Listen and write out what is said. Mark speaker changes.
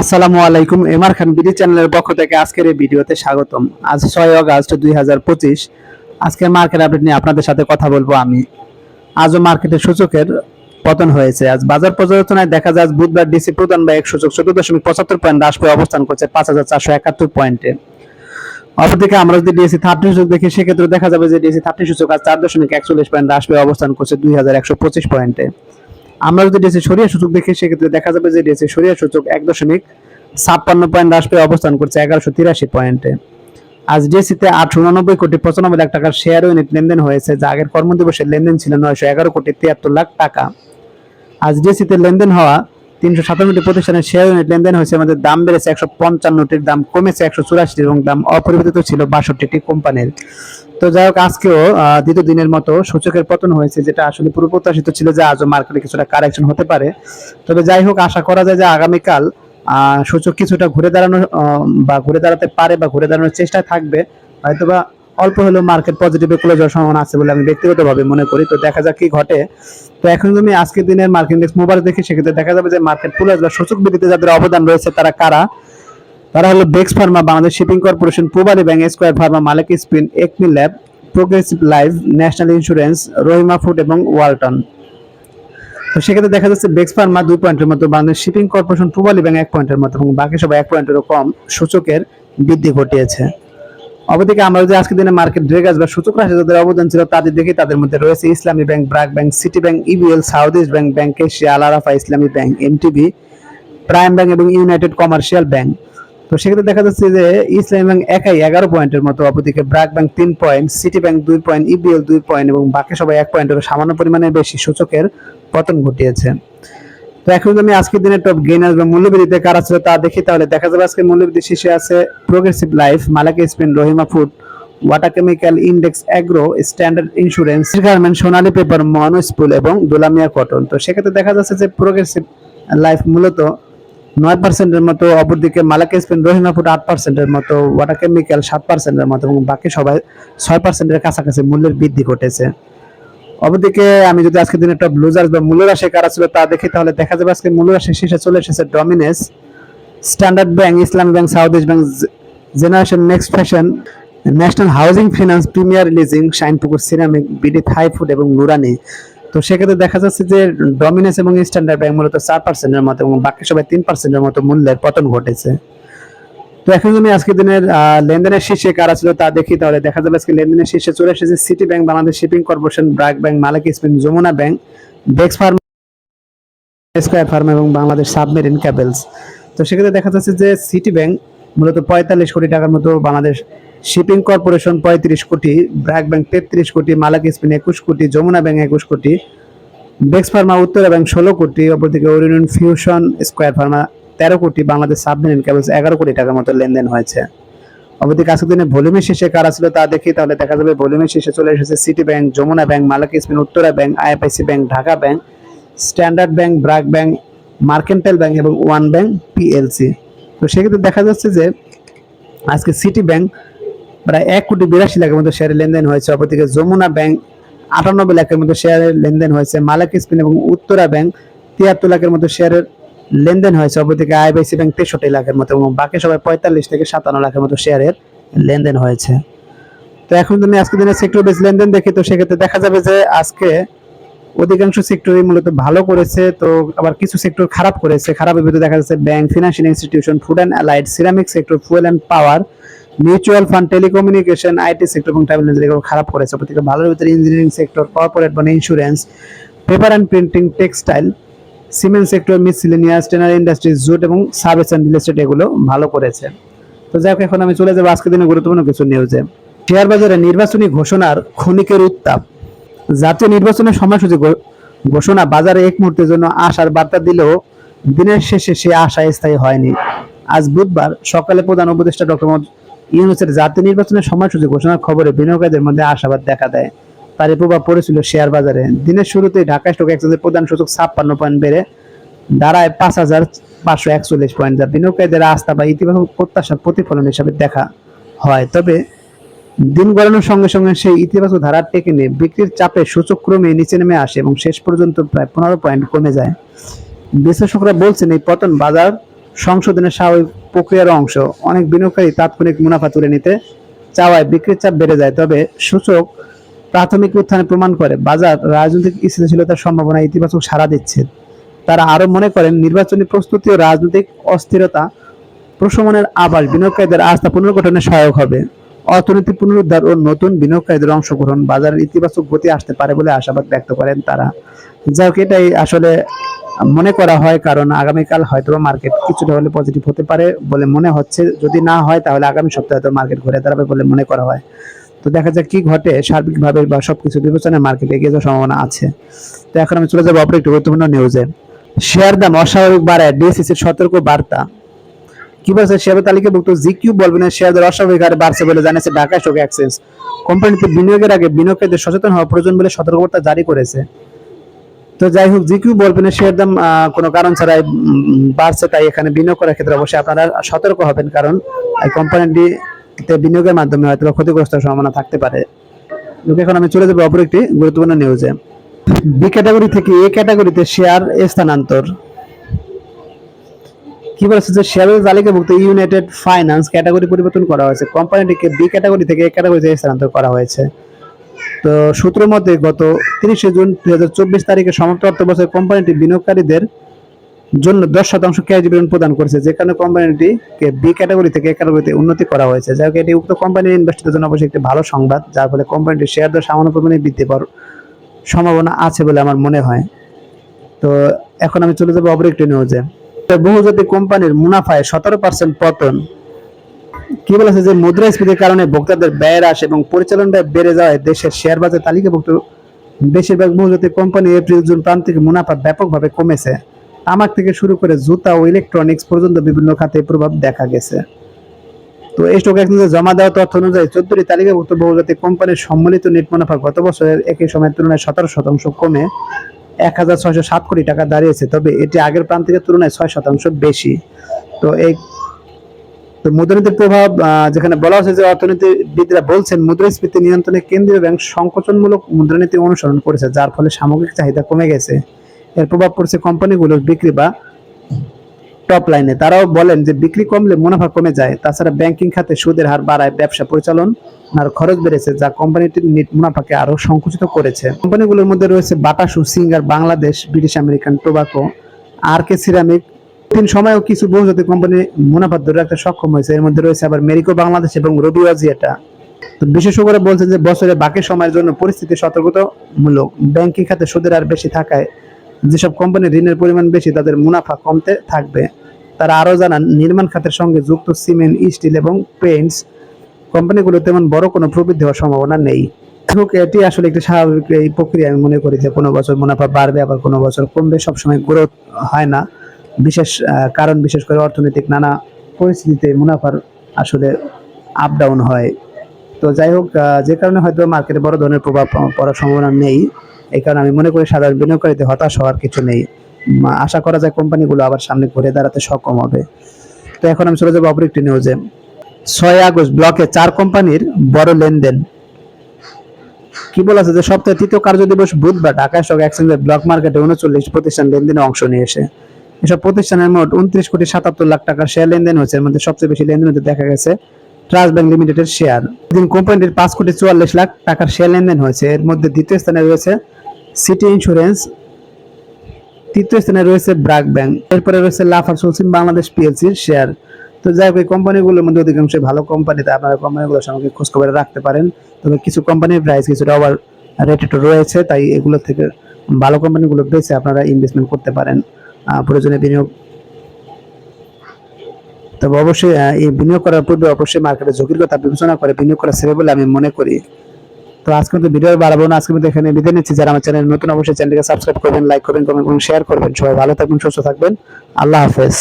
Speaker 1: আসসালামু আলাইকুম এমআর খান বিডি চ্যানেলের পক্ষ থেকে আজকের এই ভিডিওতে স্বাগতম। আজ ছয় আগস্ট দুই হাজার পঁচিশ। আজকের মার্কেট আপডেট নিয়ে আপনাদের সাথে কথা বলব আমি। আজও মার্কেটের সূচকের পতন হয়েছে। আজ বাজার পর্যালোচনায় দেখা যায় বুধবার ডিসি প্রধান বা এক সূচক চোদ্দ দশমিক পঁচাত্তর পয়েন্ট হ্রাস পেয়ে অবস্থান করছে পাঁচ হাজার চারশো একাত্তর পয়েন্টে। অপরদিকে আমরা যদি ডিএসি থার্টি সূচক দেখি, সেক্ষেত্রে দেখা যাবে যে ডিএসি থার্টি সূচক আজ চার দশমিক একচল্লিশ পয়েন্ট হ্রাস পেয়ে অবস্থান করছে দুই হাজার একশো পঁচিশ পয়েন্টে। আমরা যদি ডিএসএ সরিয়া সূচক দেখি, সেক্ষেত্রে দেখা যাবে যে ডিএসএ সরিয়া সূচক এক দশমিক ছাপ্পান্ন পয়েন্ট হ্রাস পেয়ে অবস্থান করছে এগারোশো তিরাশি পয়েন্টে। আজ ডিএসিতে আটশো উনানব্বই কোটি পঁচানব্বই লাখ টাকার শেয়ার ইউনিট লেনদেন হয়েছে, যা আগের কর্মদিবসের লেনদেন ছিল নয়শো এগারো কোটি তিয়াত্তর লাখ টাকা। আজ ডিএসিতে লেনদেন হওয়া তিনশো সাতান্নটি প্রতিষ্ঠানের শেয়ার ইউনিট লেনদেন হয়েছে। আমাদের দাম বেড়েছে একশো পঞ্চান্নটির, দাম কমেছে একশো চুরাশি এবং দাম অপরিবর্তিত ছিল বাষট্টিটি কোম্পানির। তো যাই হোক, আজকেও দ্বিতীয় দিনের মতো সূচকের পতন হয়েছে, যেটা আসলে পুরো প্রত্যাশিত ছিল যে আজও মার্কেটে কিছুটা কারেকশন হতে পারে। তবে যাই হোক, আশা করা যায় যে আগামীকাল সূচক কিছুটা ঘুরে দাঁড়ানো বা ঘুরে দাঁড়াতে পারে বা ঘুরে দাঁড়ানোর চেষ্টায় থাকবে। হয়তোবা অল্প হলেও মার্কেট পজিটিভে খুলে যাওয়ার সম্ভাবনা আছে বলে আমি ব্যক্তিগতভাবে মনে করি। তো দেখা যাক কি ঘটে। তো এখন যদি আমি আজকের দিনের মার্কেট ইন্ডেক্স মোবাইল দেখি, সেক্ষেত্রে দেখা যাবে যে মার্কেট পুলে বা সূচক বৃদ্ধিতে যাদের অবদান রয়েছে তারা কারা? তারা হলো বেক্স pharma Bangladesh shipping corporation Pubali bank square pharma Malek spin Acme lab progressive life national insurance Rahima food এবং ওয়ালটন তো সেক্ষেত্রে দেখা যাচ্ছে বেক্স ফার্মা দুই পয়েন্টের মতো Bangladesh shipping corporation Pubali bank এক পয়েন্টের মতো এবং বাকি সবাই এক পয়েন্টেরও কম সূচকের বৃদ্ধি ঘটিয়েছে। অবদিকে আমরা যদি আজকের দিনে মার্কেট ড্রেগাস বা সূচক রাশি যাদের অবদান ছিল তাদের দেখি তাদের মধ্যে রয়েছে Islami bank, BRAC bank, city bank EBL south east bank bank Asia Al Arafah Islami bank MTB prime bank এবং ইউনাইটেড কমার্শিয়াল ব্যাংক তো সেক্ষেত্রে দেখা যাচ্ছে যে ইসলামী ব্যাংক একাই এগারো পয়েন্টের মতো, অপরদিকে ব্রাক ব্যাংক তিন পয়েন্ট, সিটি ব্যাংক দুই পয়েন্ট ইবিএল দুই পয়েন্ট এবং বাকি সবাই এক পয়েন্টের সামান্য পরিমাণে বেশি সূচকের পতন ঘটিয়েছে। তো এখন আমি আজকের দিনে টপ গেইনার বা মূল্যবৃদ্ধিতে কারা ছিল তা দেখি, তাহলে দেখা যাবে আজকে মূল্যবৃদ্ধি শীর্ষে আছে progressive life Malek spin, Rahima food water chemical index agro standard insurance garment Sonali paper mono spool এবং দুলামিয়া কটন তো সেক্ষেত্রে দেখা যাচ্ছে যে প্রোগ্রেসিভ লাইফ মূলত নয় পার্সেন্টের মতো অপরদিকে মালাকি স্পিন, রহিমা ফুড আট পার্সেন্টের মতো ওয়াটার কেমিক্যাল সাত পার্সেন্টের মতো এবং বাকি সবাই ছয় পার্সেন্টের কাছাকাছি মূল্যের বৃদ্ধি ঘটেছে। অপরদিকে আমি যদি আজকের দিনে একটা লুজার্স বা মূল্যরাশি কারা ছিল তা দেখি, তাহলে দেখা যাবে আজকে মূল্যরাশি শীর্ষে চলে এসেছে ডমিনেস standard bank Islami bank south east bank generation next fashion national housing finance premier leasing Shinepukur ceramic BD Thai food এবং নুরানি তো সেক্ষেত্রে দেখা যাচ্ছে যে ডমিনেস এবং স্ট্যান্ডার্ড ব্যাংক মূলত চার পার্সেন্টের মতো এবং বাকি সবাই তিন পার্সেন্টের মতো মূল্যের পতন ঘটেছে। তো এখন আমি আজকের দিনের লেনদেনের শীর্ষে কারা ছিল তা দেখি, তাহলে দেখা যাবে আজকে লেনদেনের শীর্ষে চলে এসেছে city bank Bangladesh shipping corporation BRAC bank Malek spin Jamuna bank ডেক্স ফার্ম স্কয়ার ফার্ম এবং বাংলাদেশ সাবমেরিন ক্যাবেলস তো সেক্ষেত্রে দেখা যাচ্ছে যে সিটি ব্যাংক মূলত পঁয়তাল্লিশ কোটি টাকার মতো বাংলাদেশ শিপিং কর্পোরেশন পঁয়ত্রিশ কোটি ব্র্যাক ব্যাংক তেত্রিশ কোটি মালাক স্পিন একুশ কোটি যমুনা ব্যাংক একুশ কোটি বেক্স ফার্মা উত্তরা ব্যাংক ষোলো কোটি, অপরদিকে ওরিয়ন ফিউশন স্কোয়ার ফার্মা তেরো কোটি বাংলাদেশ সাবমেরিন ক্যাবেলস এগারো কোটি টাকার মতো লেনদেন হয়েছে। অবদিকে আজকের দিনে ভলিউমের শেষে কারা ছিল তা দেখি, তাহলে দেখা যাবে ভলিউমের শেষে চলে এসেছে city bank Jamuna bank Malek spin Uttara bank IFIC bank Dhaka bank standard bank BRAC bank mercantile bank এবং ওয়ান ব্যাংক পিএলসি তো সেক্ষেত্রে দেখা যাচ্ছে যে আজকে সিটি ব্যাংক প্রায় এক কোটি বিরাশি লাখের মতো শেয়ারের লেনদেন হয়েছে। অপরদিকে যমুনা ব্যাংক আটানব্বই লাখের মতো শেয়ারের লেনদেন হয়েছে। মালাক স্পিন এবং উত্তরা ব্যাংক তিয়াত্তর লাখের মতো শেয়ারের লেনদেন হয়েছে। অপরদিকে আইবিসি ব্যাংক তেষট্টি লাখের মতো এবং বাকি সবাই পঁয়তাল্লিশ থেকে সাতান্ন লাখের মতো শেয়ারের লেনদেন হয়েছে। তো এখন যদি আজকে দিনে সেক্টর বেস লেনদেন দেখি, তো সেক্ষেত্রে দেখা যাবে যে আজকে অধিকাংশ সেক্টরই মূলত ভালো করেছে, তো আবার কিছু সেক্টর খারাপ করেছে। খারাপের ভিতরে দেখা যাচ্ছে bank financial institution food and allied ceramic sector fuel and power mutual fund telecommunication IT sector এবং ট্রাভেল এগুলো খারাপ করেছে। প্রত্যেকে ভালোর ভিতরে ইঞ্জিনিয়ারিং সেক্টর কর্পোরেট মানে insurance paper and printing textile cement sector, miscellaneous, tanner industries, jute এবং service and real estate এগুলো ভালো করেছে। তো যাই হোক, এখন আমি চলে যাব আজকের দিনে গুরুত্বপূর্ণ কিছু নিউজে শেয়ার বাজারে নির্বাচনী ঘোষণার ক্ষণিকের উত্তাপ। জাতীয় নির্বাচনের সময়সূচি ঘোষণা বাজারে এক মুহূর্তের জন্য আশার বার্তা দিলেও দিনের শেষে সে আশা স্থায়ী হয়নি। আজ বুধবার সকালে প্রধান উপদেষ্টা ডক্টর ইউনুসের জাতীয় নির্বাচনের সময়সূচি ঘোষণার খবরে বিনিয়োগকারীদের মধ্যে আশাবাদ দেখা দেয়। তারই প্রভাব পড়েছিল শেয়ার বাজারে। দিনের শুরুতে ঢাকা স্টক এক্সচেঞ্জের প্রধান সূচক ছাপ্পান্ন পয়েন্ট বেড়ে দাঁড়ায় পাঁচ হাজার পাঁচশো একচল্লিশ পয়েন্ট যা বিনিয়োগকারীদের আস্থা বা ইতিবাচক প্রত্যাশার প্রতিফলন হিসাবে দেখা হয়। তবে দিন গড়ানোর সঙ্গে সঙ্গে সেই ইতিবাচক ধারা টেকে নিয়ে বিক্রির চাপে সূচক ক্রমে নিচে নেমে আসে এবং শেষ পর্যন্ত প্রায় পনেরো পয়েন্ট কমে যায়। বিশ্লেষকরা বলছেন, এই পতন বাজার সংশোধনের স্বাভাবিক প্রক্রিয়ার অংশ। অনেক বিনিয়োগকারী তাৎক্ষণিক মুনাফা তুলে নিতে চাওয়ায় বিক্রির চাপ বেড়ে যায়। তবে সূচক প্রাথমিক উত্থানে প্রমাণ করে বাজার রাজনৈতিক স্থিতিশীলতার সম্ভাবনা ইতিবাচক সাড়া দিচ্ছে। তারা আরও মনে করেন, নির্বাচনী প্রস্তুতি ও রাজনৈতিক অস্থিরতা প্রশমনের আবার বিনিয়োগকারীদের আস্থা পুনর্গঠনে সহায়ক হবে। অর্থনীতি পুনরুদ্ধার ও নতুন বিনিয়োগকারীদের অংশগ্রহণ বাজারের ইতিবাচক গতি আসতে পারে বলে আশাবাদ ব্যক্ত করেন তারা। যাই হোক, এটাই আসলে মনে করা হয়, কারণ আগামীকাল হয়তো মার্কেট কিছুটা হলে পজিটিভ হতে পারে বলে মনে হচ্ছে। যদি না হয়, তাহলে আগামী সপ্তাহে হয়তো মার্কেট ঘুরে দাঁড়াবে বলে মনে করা হয়। তো দেখা যাক কি ঘটে সার্বিকভাবে বা সবকিছু বিবেচনায় মার্কেটে এগিয়ে যাওয়ার সম্ভাবনা আছে। তো এখন আমি চলে যাব অপর একটি গুরুত্বপূর্ণ নিউজে শেয়ার দাম অস্বাভাবিক বাড়ায় ডিএসসিসির সতর্ক বার্তা। কি বলছে? শেয়ার তালিকাভুক্ত জিকিউ বলবেন শেয়ার দর অস্বাভাবিক হারে বাড়ছে বলে জানিয়েছে ঢাকা স্টক এক্সচেঞ্জ। কোম্পানিতে বিনিয়োগের আগে বিনিয়োগকারীদের সচেতন হওয়া প্রয়োজন বলে সতর্কবার্তা জারি করেছে। তো যাই হোক, জিকিউ বলবেন শেয়ার দাম কোনো কারণ ছাড়াই বাড়ছে, তাই এখানে বিনিয়োগ করার ক্ষেত্রে অবশ্যই আপনারা সতর্ক হবেন। কারণ এই কোম্পানিটিতে বিনিয়োগের মাধ্যমে হয়তো ক্ষতিগ্রস্ত সম্ভাবনা থাকতে পারে। এখন আমি চলে যাব অপর একটি গুরুত্বপূর্ণ নিউজে বি ক্যাটাগরি থেকে এ ক্যাটাগরিতে শেয়ার স্থানান্তর। কি বলেছে যে শেয়ারের তালিকাভুক্ত ইউনাইটেড ফাইন্যান্স ক্যাটাগরি পরিবর্তন করা হয়েছে। কোম্পানিটিকে বি ক্যাটাগরি থেকে এ ক্যাটাগরিতে স্থানান্তর করা হয়েছে। তো সূত্র মতে গত তিরিশে জুন দুই হাজার চব্বিশ তারিখে সমাপ্ত অর্থ বছর কোম্পানিটি বিনিয়োগকারীদের জন্য দশ শতাংশ ক্যাশ ডিভিডেন্ড প্রদান করেছে যেখানে কোম্পানিটিকে বি ক্যাটাগরি থেকে এ ক্যাটাগরিতে উন্নতি করা হয়েছে। হোক, এটি উক্ত কোম্পানির ইনভেস্টরদের জন্য অবশ্যই একটি ভালো সংবাদ, যার ফলে কোম্পানিটির শেয়ার দর সামান্য পরিমাণে বৃদ্ধি পাওয়ার সম্ভাবনা আছে বলে আমার মনে হয়। তো এখন আমি চলে যাব অপর একটি নিউজে বহুজাতিক কোম্পানির মুনাফায় সতেরো পার্সেন্ট পতন। কি বলেছে যে মুদ্রাস্ফীতির কারণে ভোক্তাদের ব্যয় হ্রাস এবং পরিচালন ব্যয় বেড়ে যাওয়ায় দেশের শেয়ার বাজার তালিকাভুক্ত বেশিরভাগ বহুজাতিক কোম্পানি এপ্রিল জুন প্রান্তিক মুনাফা ব্যাপকভাবে কমেছে। তামাক থেকে শুরু করে জুতা ও ইলেকট্রনিক্স পর্যন্ত বিভিন্ন খাতে প্রভাব দেখা গেছে। তো এই স্টক এক্সচেঞ্জে জমা দেওয়া তথ্য অনুযায়ী চোদ্দটি তালিকাভুক্ত বহুজাতিক কোম্পানির সম্মিলিত নেট মুনাফা গত বছরের একই সময়ের তুলনায় সতেরো শতাংশ কমে এক হাজার ছয়শো সাত কোটি টাকা দাঁড়িয়েছে, তবে এটি আগের প্রান্তিকের তুলনায় ছয় শতাংশ বেশি। তো এই তো মুদ্রানীতির প্রভাব যেখানে বলা হচ্ছে যে অর্থনীতিবিদরা বলছেন, মুদ্রাস্ফীতি নিয়ন্ত্রণে কেন্দ্রীয় ব্যাংক সংকোচনমূলক মুদ্রানীতি অনুসরণ করেছে, যার ফলে সামগ্রিক চাহিদা কমে গেছে। এর প্রভাব পড়ছে কোম্পানিগুলোর বিক্রি বা টপ লাইনে তারাও বলেন যে বিক্রি কমলে মুনাফা কমে যায়। তাছাড়া ব্যাংকিং খাতে সুদের হার বাড়ায়, ব্যবসা পরিচালন আর খরচ বেড়েছে, যা কোম্পানিটির নিট মুনাফাকে আরও সংকুচিত করেছে। কোম্পানিগুলোর মধ্যে রয়েছে Bata shoe singer, Bangladesh, British American, tobacco R K ceramic. তিন সময়েও কিছু বহুজাতিক কোম্পানি মুনাফা ধরে রাখতে সক্ষম হয়েছে। এর মধ্যে রয়েছে আবার মেরিকো, বাংলাদেশ এবং রবি আজিয়াটা তো বিশেষজ্ঞরা বলছেন যে বছরে বাকি সময়ের জন্য পরিস্থিতি সতর্কতামূলক। ব্যাংকিং খাতে সুদের হার বেশি থাকায় যেসব কোম্পানির ঋণের পরিমাণ বেশি, তাদের মুনাফা কমতে থাকবে। তারা আরও জানান, নির্মাণ খাতের সঙ্গে যুক্ত সিমেন্ট, স্টিল এবং পেইন্টস কোম্পানিগুলো তেমন বড় কোনো প্রবৃদ্ধি হওয়ার সম্ভাবনা নেই। হোক এটি আসলে একটি স্বাভাবিক এই প্রক্রিয়া, আমি মনে করি যে কোনো বছর মুনাফা বাড়বে, আবার কোনো বছর কমবে, সবসময় গ্রোথ হয় না। বিশেষ কারণ বিশেষ করে অর্থনৈতিক নানা পরিস্থিতিতে মুনাফার আসলে আপ ডাউন হয়। তো যাই হোক যে কারণে হয়তো মার্কেটে বড় ধরনের প্রভাব পড়ার সম্ভাবনা নেই। এই কারণে আমি মনে করি সাধারণ বিনিয়োগকারীতে হতাশ হওয়ার কিছু নেই। আশা করা যায় কোম্পানিগুলো আবার সামনে ঘুরে দাঁড়াতে সক্ষম হবে। তো এখন আমি চলে যাব অপর একটি নিউজে ছয় আগস্ট ব্লকে চার কোম্পানির বড় লেনদেন। কি বলা যে সপ্তাহে তৃতীয় কার্য দিবস বুধবার ঢাকা স্টক এক্সচেঞ্জের ব্লক মার্কেটে উনচল্লিশ প্রতিষ্ঠান লেনদেনে অংশ নিয়েছে এসব প্রতিষ্ঠানের মোট উনত্রিশ কোটি সাতাত্তর লাখ টাকার শেয়ার লেনদেন হয়েছে। এর মধ্যে সবচেয়ে বেশি লেনদেন হতে দেখা গেছে ট্রাস্ট ব্যাংক লিমিটেডের শেয়ার কোম্পানিটির পাঁচ কোটি চুয়াল্লিশ লাখ টাকার শেয়ার লেনদেন হয়েছে। এর মধ্যে দ্বিতীয় স্থানে রয়েছে সিটি ইন্স্যুরেন্স, তৃতীয় স্থানে রয়েছে ব্রাক ব্যাংক, এরপরে রয়েছে লাফার সুলসিম বাংলাদেশ পিএলসির শেয়ার। তো যাই হোক, এই কোম্পানিগুলোর মধ্যে অধিকাংশ ভালো কোম্পানিতে আপনারা কোম্পানিগুলোর সঙ্গে খোঁজ খবর রাখতে পারেন। তবে কিছু কোম্পানির প্রাইস কিছুটা ওভার রেটেড রয়েছে, তাই এগুলো থেকে ভালো কোম্পানিগুলো বেছে আপনারা ইনভেস্টমেন্ট করতে পারেন প্রয়োজনে বিনিয়োগ। তবে অবশ্যই এই বিনিয়োগ করার পূর্বে অবশ্যই মার্কেটে ঝুঁকির কথা বিবেচনা করে বিনিয়োগ করা সেবে বলে আমি মনে করি। তো আজকে কিন্তু ভিডিও বাড়াবো না, আজকে কিন্তু এখানে বিদায় নিচ্ছি। যারা আমার চ্যানেল নতুন, অবশ্যই চ্যানেলকে সাবস্ক্রাইব করবেন লাইক করবেন কমেন্ট করবেন শেয়ার করবেন। সবাই ভালো থাকবেন, সুস্থ থাকবেন। আল্লাহ হাফেজ।